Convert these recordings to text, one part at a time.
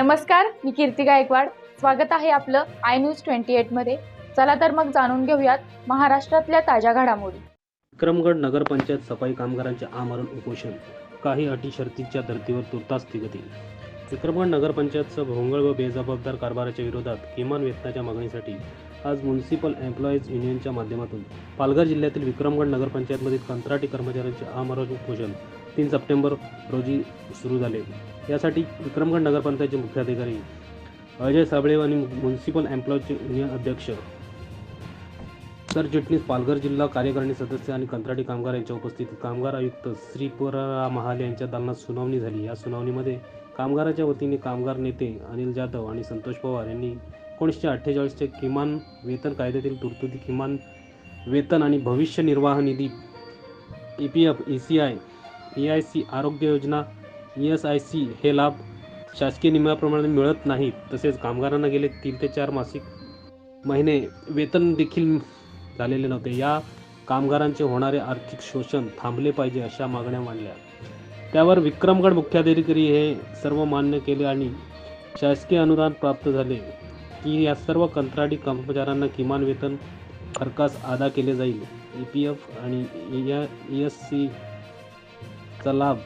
नमस्कार मी कीर्ती गायकवाड. स्वागत आहे आपलं आय न्यूज ट्वेंटी एटमध्ये चला तर मग जाणून घेऊयात महाराष्ट्रातल्या ताज्या घडामोडी. विक्रमगड नगरपंचायत सफाई कामगारांचे आमरण उपोषण. काही अटी शर्तीच्या धर्तीवर तुर्तास स्थिगती विक्रमगड नगरपंचायतचं भोंगळ व बेजबाबदार कारभाराच्या विरोधात किमान वेतनाच्या मागणीसाठी आज म्युन्सिपल एम्प्लॉईज युनियनच्या माध्यमातून पालघर जिल्ह्यातील विक्रमगड नगरपंचायतमधील कंत्राटी कर्मचाऱ्यांचे आमरण उपोषण. तीन सप्टेंबर रोजी सुरू झाले. यासाठी विक्रमगड नगरपंचायतचे मुख्याधिकारी अजय साबळेव आणि म्युन्सिपल एम्प्लॉईजचे युनियन अध्यक्ष सरचिटणीस पालघर जिल्हा कार्यकारिणी सदस्य आणि कंत्राटी कामगार यांच्या उपस्थितीत कामगार आयुक्त श्री महाल यांच्या दालनात सुनावणी झाली. या सुनावणीमध्ये कामगाराच्या वतीने कामगार नेते अनिल जाधव आणि संतोष पवार यांनी एकोणीसशे अठ्ठेचाळीसच्या किमान वेतन कायद्यातील तरतुदी किमान वेतन आणि भविष्य निर्वाह निधी E P F E C I E I C आरोग्य योजना ई एस आय सी हे लाभ शासकीय नियमाप्रमाणे मिळत नाहीत तसेच कामगारांना गेले तीन ते चार मासिक महिने वेतन देखील झालेले नव्हते. या कामगारांचे होणारे आर्थिक शोषण थांबले पाहिजे अशा मागण्या मांडल्या. त्यावर विक्रमगड मुख्याधिकारी हे सर्व मान्य केले आणि शासकीय अनुदान प्राप्त झाले की या सर्व कंत्राटी कर्मचाऱ्यांना किमान वेतन खर्चास अदा केले जाईल. ई पी एफ आणि ई एस चा लाभ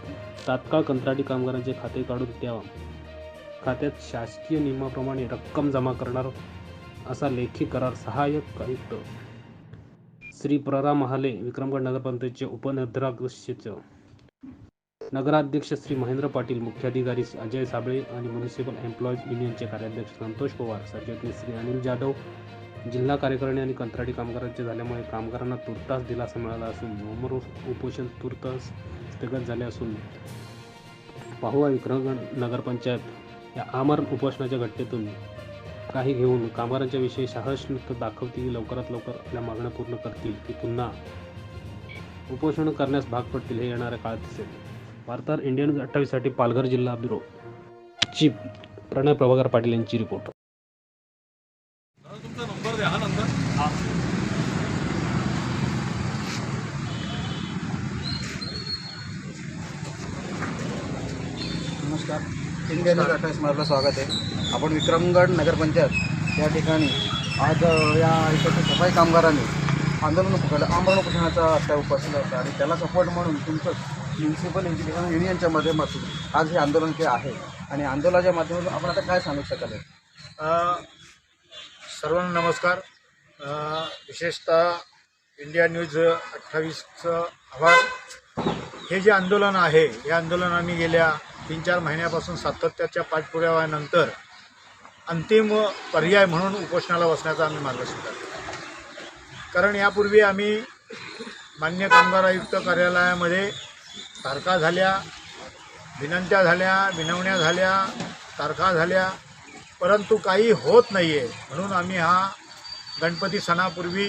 तात्काळ कंत्राटी कामगारांचे खाते काढून द्यावा. खात्यात शासकीय नियमाप्रमाणे रक्कम जमा करणार असा लेखी करार सहाय्यक आयुक्त श्री प्ररा महाले विक्रमगड नगरपंचायतचे उपनगराध्यक्ष नगराध्यक्ष श्री महेंद्र पाटील मुख्याधिकारी अजय साबळे आणि म्युनिसिपल एम्प्लॉईज युनियनचे कार्याध्यक्ष संतोष पवार सरचिटणीस श्री अनिल जाधव जिल्हा कार्यकारिणी आणि कंत्राटी कामगारांचे झाल्यामुळे कामगारांना तुर्तास दिलासा मिळाला असून मोमर उपोषण तुर्तास स्थगित झाले असून पाहुआ विक्रमगड नगरपंचायत या आमरण उपोषणाच्या घटनेतून काही घेऊन कामगारांच्या विषयी साहस दाखवतील लवकरात लवकर आपल्या मागण्या पूर्ण करतील की पुन्हा उपोषण करण्यास भाग पडतील हे येणाऱ्या काळात दिसेल. वार्ताहर इंडियन अठ्ठावीससाठी पालघर जिल्हा ब्युरो चीफ प्रणय प्रभाकर पाटील यांची रिपोर्ट तुमचा नंबर द्या हा नंतर नमस्कार. इंडियन न्यूज अठ्ठावीस माझं स्वागत आहे. आपण विक्रमगड नगरपंचायत या ठिकाणी आज या इकडच्या सफाई कामगारांनी आंदोलन पुकारलं आंदोलन उपोषणाचा त्या उपस्थित होता आणि त्याला सपोर्ट म्हणून तुमचं म्युन्सिपल इंजिनिअरिंग युनियनच्या माध्यमातून आज हे आंदोलन के आहे. आणि आंदोलनाच्या माध्यमातून आपण आता काय सांगू शकाल सर्वांना नमस्कार. विशेषतः इंडिया न्यूज अठ्ठावीसचं आभार. हे जे आंदोलन आहे या आंदोलन आम्ही गेल्या तीन चार महिन्यापासून सातत्याच्या पाठपुराव्यानंतर अंतिम पर्याय म्हणून उपोषणाला बसण्याचा आम्ही मार्ग स्वीकारला कारण यापूर्वी आम्ही मान्य कामगार आयुक्त कार्यालयामध्ये तारखा झाल्या विनंत्या झाल्या विनवण्या झाल्या तारखा झाल्या परंतु काही होत नाही आहे म्हणून आम्ही हा गणपती सणापूर्वी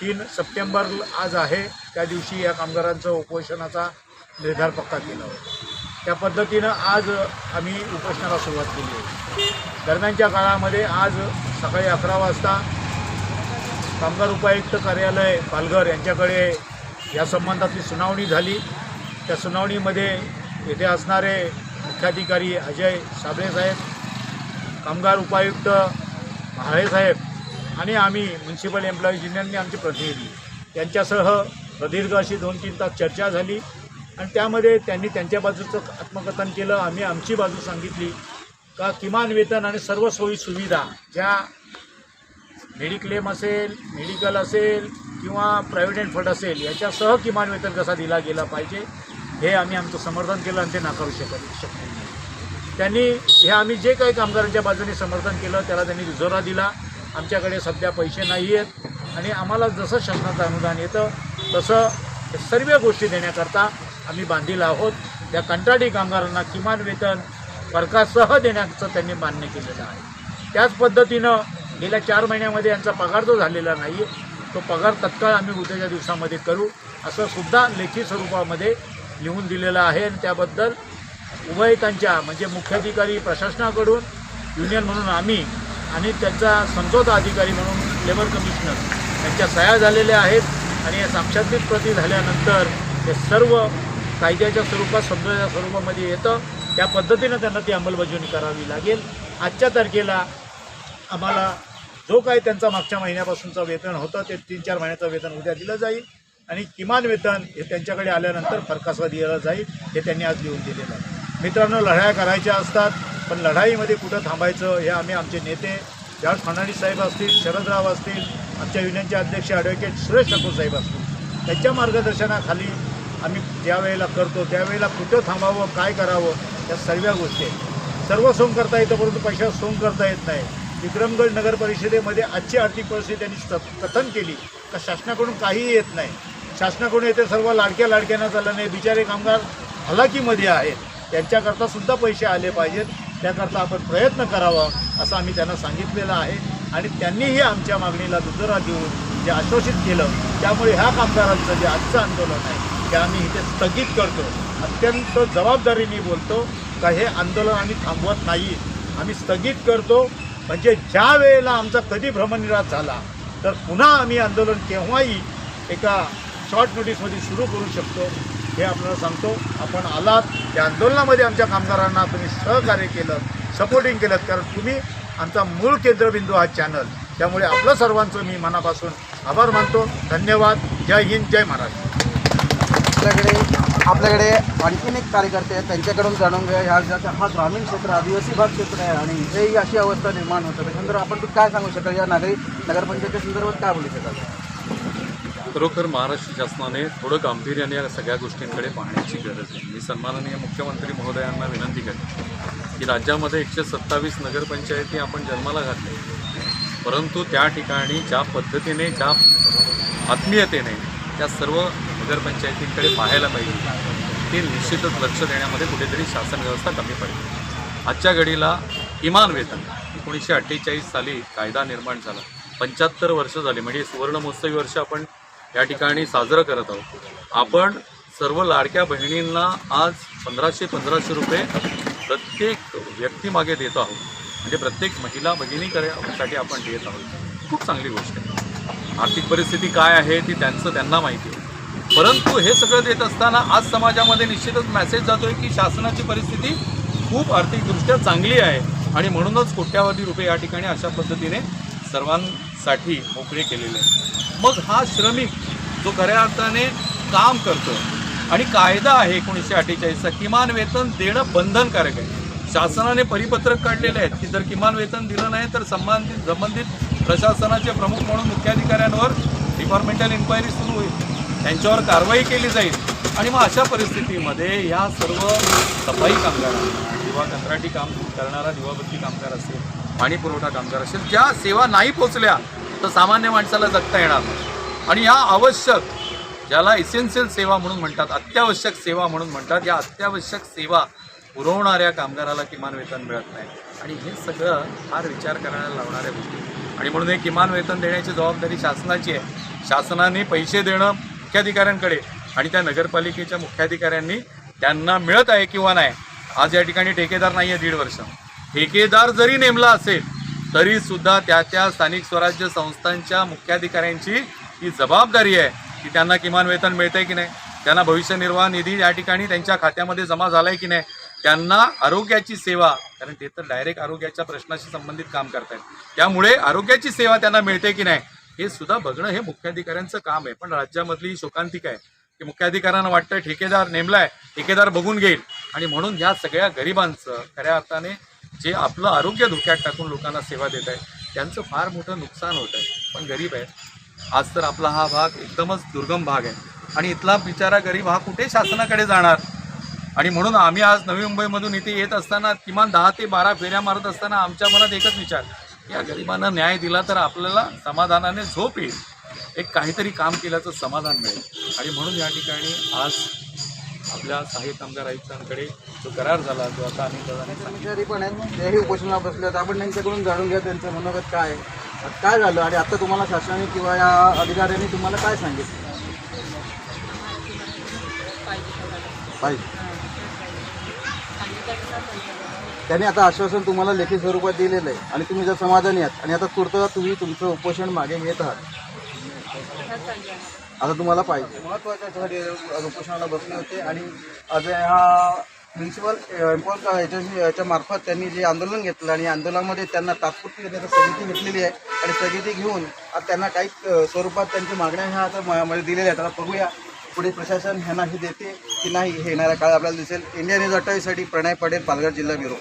तीन सप्टेंबर आज आहे. त्या दिवशी या कामगारांचं उपोषणाचा निर्धार पक्का केला होता. त्या पद्धतीनं आज आम्ही उपोषणाला सुरुवात केली आहे. दरम्यानच्या काळामध्ये आज सकाळी अकरा वाजता कामगार उपायुक्त कार्यालय पालघर यांच्याकडे या संबंधातली सुनावणी झाली. त्या सुनावणीमध्ये येथे असणारे मुख्याधिकारी अजय साबळे साहेब कामगार उपायुक्त महाळे साहेब आणि आम्ही म्युन्सिपल एम्प्लॉईज युनियनने आमचे प्रतिनिधी. यांच्यासह प्रदीर्घ अशी दोन तीन तास चर्चा झाली. आणि त्यामध्ये त्यांनी त्यांच्या बाजूचं आत्मकथन केलं आम्ही आमची बाजू सांगितली. का किमान वेतन आणि सर्व सोयी सुविधा ज्या मेडिक्लेम असेल मेडिकल असेल किंवा प्रायव्हेट फंड असेल याच्यासह किमान वेतन कसा दिला गेला पाहिजे हे आम्ही आमचं समर्थन केलं आणि ते नाकारू शकत शकले नाही. त्यांनी हे आम्ही जे काही कामगारांच्या बाजूने समर्थन केलं त्याला त्यांनी दुजोरा दिला. आमच्याकडे सध्या पैसे नाही आहेत आणि आम्हाला जसं शासनाचं अनुदान येतं तसं सर्व गोष्टी देण्याकरता आम्ही बांधील आहोत. त्या कंत्राटी कामगारांना किमान वेतन फरकासह देण्याचं त्यांनी मान्य केलेलं आहे. त्याच पद्धतीनं गेल्या चार महिन्यामध्ये यांचा पगार जो झालेला नाही आहे तो पगार तत्काळ आम्ही उद्याच्या दिवसामध्ये करू असं सुद्धा लेखी स्वरूपामध्ये लिहून दिलेलं आहे. आणि त्याबद्दल उभयतांच्या म्हणजे मुख्याधिकारी प्रशासनाकडून युनियन म्हणून आम्ही आणि त्यांचा समझोता अधिकारी म्हणून लेबर कमिशनर यांच्या सह्या झालेल्या आहेत. आणि या साक्षात्कृत प्रती झाल्यानंतर हे सर्व कायद्याच्या स्वरूपात समजाच्या स्वरूपामध्ये येतं. त्या पद्धतीनं त्यांना ती अंमलबजावणी करावी लागेल. आजच्या तारखेला आम्हाला जो काही त्यांचा मागच्या महिन्यापासूनचं वेतन होतं ते तीन चार महिन्याचं वेतन उद्या दिलं जाईल. आणि किमान वेतन हे त्यांच्याकडे आल्यानंतर फरकासवा दिलं जाईल हे त्यांनी आज लिहून दिलेलं आहे. मित्रांनो लढाया करायच्या असतात पण लढाईमध्ये कुठं थांबायचं हे आम्ही आमचे नेते जॉर्ज फडणवीस साहेब असतील शरदराव असतील आमच्या युनियनचे अध्यक्ष ॲडव्होकेट सुरेश ठाकूर साहेब असतील. त्यांच्या मार्गदर्शनाखाली आम्ही ज्या वेळेला करतो त्यावेळेला कुठं थांबावं काय करावं या सर्व गोष्टी आहेत. सर्व सोंग करता येतं परंतु पैशावर सोंग करता येत नाही. विक्रमगड नगर परिषदेमध्ये आजची आर्थिक परिस्थिती त्यांनी कथन केली तर शासनाकडून काहीही येत नाही. शासनाकडून येते सर्व लाडक्या लाडक्यांना झालं नाही. बिचारे कामगार हलाकीमध्ये आहेत. त्यांच्याकरता सुद्धा पैसे आले पाहिजेत. त्याकरता आपण प्रयत्न करावा असं आम्ही त्यांना सांगितलेलं आहे. आणि त्यांनीही आमच्या मागणीला दुजोरा देऊन जे आश्वासित केलं त्यामुळे ह्या कामगारांचं जे आजचं आंदोलन आहे ते आम्ही इथे स्थगित करतो. अत्यंत जबाबदारीने बोलतो का हे आंदोलन आम्ही थांबवत नाही. आम्ही स्थगित करतो. म्हणजे ज्या वेळेला आमचा कधी भ्रमनिराश झाला तर पुन्हा आम्ही आंदोलन केव्हाही एका शॉर्ट नोटीसमध्ये सुरू करू शकतो हे आपल्याला सांगतो. आपण आलात त्या आंदोलनामध्ये आमच्या कामगारांना तुम्ही सहकार्य केलं सपोर्टिंग केलं कारण तुम्ही आमचा मूळ केंद्रबिंदू हा चॅनल त्यामुळे आपलं सर्वांचं मी मनापासून आभार मानतो. धन्यवाद. जय हिंद जय महाराष्ट्र. आपल्याकडे आपल्याकडे आणखीन एक कार्यकर्ते आहेत. त्यांच्याकडून जाणून घ्या ह्या ज्याचा हा ग्रामीण क्षेत्र आदिवासी भाग क्षेत्र आहे आणि इथेही अशी अवस्था निर्माण होतं. त्याच्यानंतर आपण तू काय सांगू शकाल? या नागरिक नगरपंचायतीच्या संदर्भात काय बोलू शकाल? खरोखर महाराष्ट्र शासनाने थोडं गांभीर्याने या सगळ्या गोष्टींकडे पाहण्याची गरज आहे. मी सन्माननीय मुख्यमंत्री महोदयांना विनंती करते की राज्यामध्ये एकशे सत्तावीस नगरपंचायती आपण जन्माला घातले. परंतु त्या ठिकाणी ज्या पद्धतीने ज्या आत्मीयतेने त्या सर्व नगरपंचायतींकडे पाहायला पाहिजे ते निश्चितच लक्ष देण्यामध्ये कुठेतरी शासन व्यवस्था कमी पडली. आजच्या घडीला किमान वेतन एकोणीसशे अठ्ठेचाळीस साली कायदा निर्माण झाला. पंच्याहत्तर वर्ष झाली म्हणजे सुवर्ण महोत्सवी वर्ष आपण या ठिकाणी साजरं करत आहोत. आपण सर्व लाडक्या बहिणींना आज पंधराशे पंधराशे रुपये प्रत्येक व्यक्तीमागे देत आहोत. म्हणजे प्रत्येक महिला भगिनी साठी आपण देत आहोत. खूप चांगली गोष्ट आहे. आर्थिक परिस्थिती काय आहे ती त्यांचं त्यांना माहिती आहे. परंतु हे सगळं देत असताना आज समाजामध्ये निश्चितच मेसेज जातोय की शासनाची परिस्थिती खूप आर्थिकदृष्ट्या चांगली आहे. आणि म्हणूनच कोट्यावधी रुपये या ठिकाणी अशा पद्धतीने सर्वांसाठी मोकळे केलेले आहे मग हा श्रमिक जो खऱ्या अर्थाने काम करतो आणि कायदा आहे एकोणीसशे अठ्ठेचाळीसचा किमान वेतन देणं बंधनकारक आहे. शासनाने परिपत्रक काढलेले आहेत की जर किमान वेतन दिलं नाही तर संबंधित संबंधित प्रशासनाचे प्रमुख म्हणून मुख्याधिकाऱ्यांवर डिपार्टमेंटल इन्क्वायरी सुरू होईल. त्यांच्यावर कारवाई केली जाईल. आणि मग अशा परिस्थितीमध्ये ह्या सर्व सफाई कामगारांना किंवा कंत्राटी काम करणारा दिवाबत्ती कामगार असेल पाणी पुरवठा कामगार असेल ज्या सेवा नाही पोचल्या तर सामान्य माणसाला जगता येणार नाही. आणि ह्या आवश्यक ज्याला इसेन्शियल सेवा म्हणून म्हणतात अत्यावश्यक सेवा म्हणून म्हणतात या अत्यावश्यक सेवा पुरवणाऱ्या कामगाराला किमान वेतन मिळत नाही. आणि हे सगळं फार विचार करायला लावणाऱ्या गोष्टी. आणि म्हणून हे किमान वेतन देण्याची जबाबदारी शासनाची आहे. शासनाने पैसे देणं मुख्याधिकाऱ्यांकडे आणि त्या नगरपालिकेच्या मुख्याधिकाऱ्यांनी त्यांना मिळत आहे किंवा नाही आज या ठिकाणी ठेकेदार नाही आहे दीड वर्ष. ठेकेदार जरी नेमला असेल तरी सुद्धा त्या त्या स्थानिक स्वराज्य संस्थांच्या मुख्याधिकाऱ्यांची ही जबाबदारी आहे की त्यांना किमान वेतन मिळतंय की नाही त्यांना भविष्य निर्वाह निधी या ठिकाणी त्यांच्या खात्यामध्ये जमा झालाय की नाही त्यांना आरोग्याची सेवा कारण ते तर डायरेक्ट आरोग्याच्या प्रश्नाशी संबंधित काम करतायत. त्यामुळे आरोग्याची सेवा त्यांना मिळते की नाही हे सुद्धा बघणं हे मुख्याधिकाऱ्यांचं काम आहे. पण राज्यामधली शोकांतिक शोकांतिका आहे की मुख्याधिकाऱ्यांना वाटतं ठेकेदार नेमलाय ठेकेदार बघून घेईल. आणि म्हणून ह्या सगळ्या गरिबांचं खऱ्या अर्थाने जे आपलं आरोग्य धोक्यात टाकून लोकांना सेवा देत आहे त्यांचं फार मोठं नुकसान होत आहे. पण गरीब आहे आज तर आपला हा भाग एकदमच दुर्गम भाग आहे. आणि इथला बिचारा गरीब हा कुठे शासनाकडे जाणार? आणि म्हणून आम्ही आज नवी मुंबईमधून इथे येत असताना किमान दहा ते बारा फेऱ्या मारत असताना आमच्या मनात एकच विचार या गरिबांना न्याय दिला तर आपल्याला समाधानाने झोप येईल. एक काहीतरी काम केल्याचं समाधान मिळेल. आणि म्हणून या ठिकाणी आज आपल्या सहाय्यक कामगार आयुक्तांकडे जो करार झाला जो आता कर्मचारी पण आहेत तेही उपोषणाला बसले आहेत आपण त्यांच्याकडून जाणून घ्या त्यांचं मनोगत काय काय झालं आणि आता तुम्हाला शासनाने किंवा या अधिकाऱ्यांनी तुम्हाला काय सांगितलं? पाहिजे. त्यांनी आता आश्वासन तुम्हाला लेखी स्वरूपात दिलेलं आहे. आणि तुम्ही जर समाधानी आहात आणि आता तुर्त तुम्ही तुमचं उपोषण मागे घेत आहात. आता तुम्हाला पाहिजे. महत्वाच्यासाठी उपोषणाला बसले होते आणि आज हा म्युन्सिपल एम्पॉल याच्याशी याच्या मार्फत त्यांनी जे आंदोलन घेतलं आणि आंदोलनामध्ये त्यांना तात्पुरती आता स्थगिती घेतलेली आहे. आणि स्थगिती घेऊन आता त्यांना काही स्वरूपात त्यांच्या मागण्या ह्या आता मध्ये दिलेल्या आहेत. आता बघूया पुढे प्रशासन ह्यांना हे देते की नाही हे येणाऱ्या काळ आपल्याला दिसेल. इंडियन न्यूज अठ्ठावीससाठी प्रणय पटेल पालघर जिल्हा ब्युरो.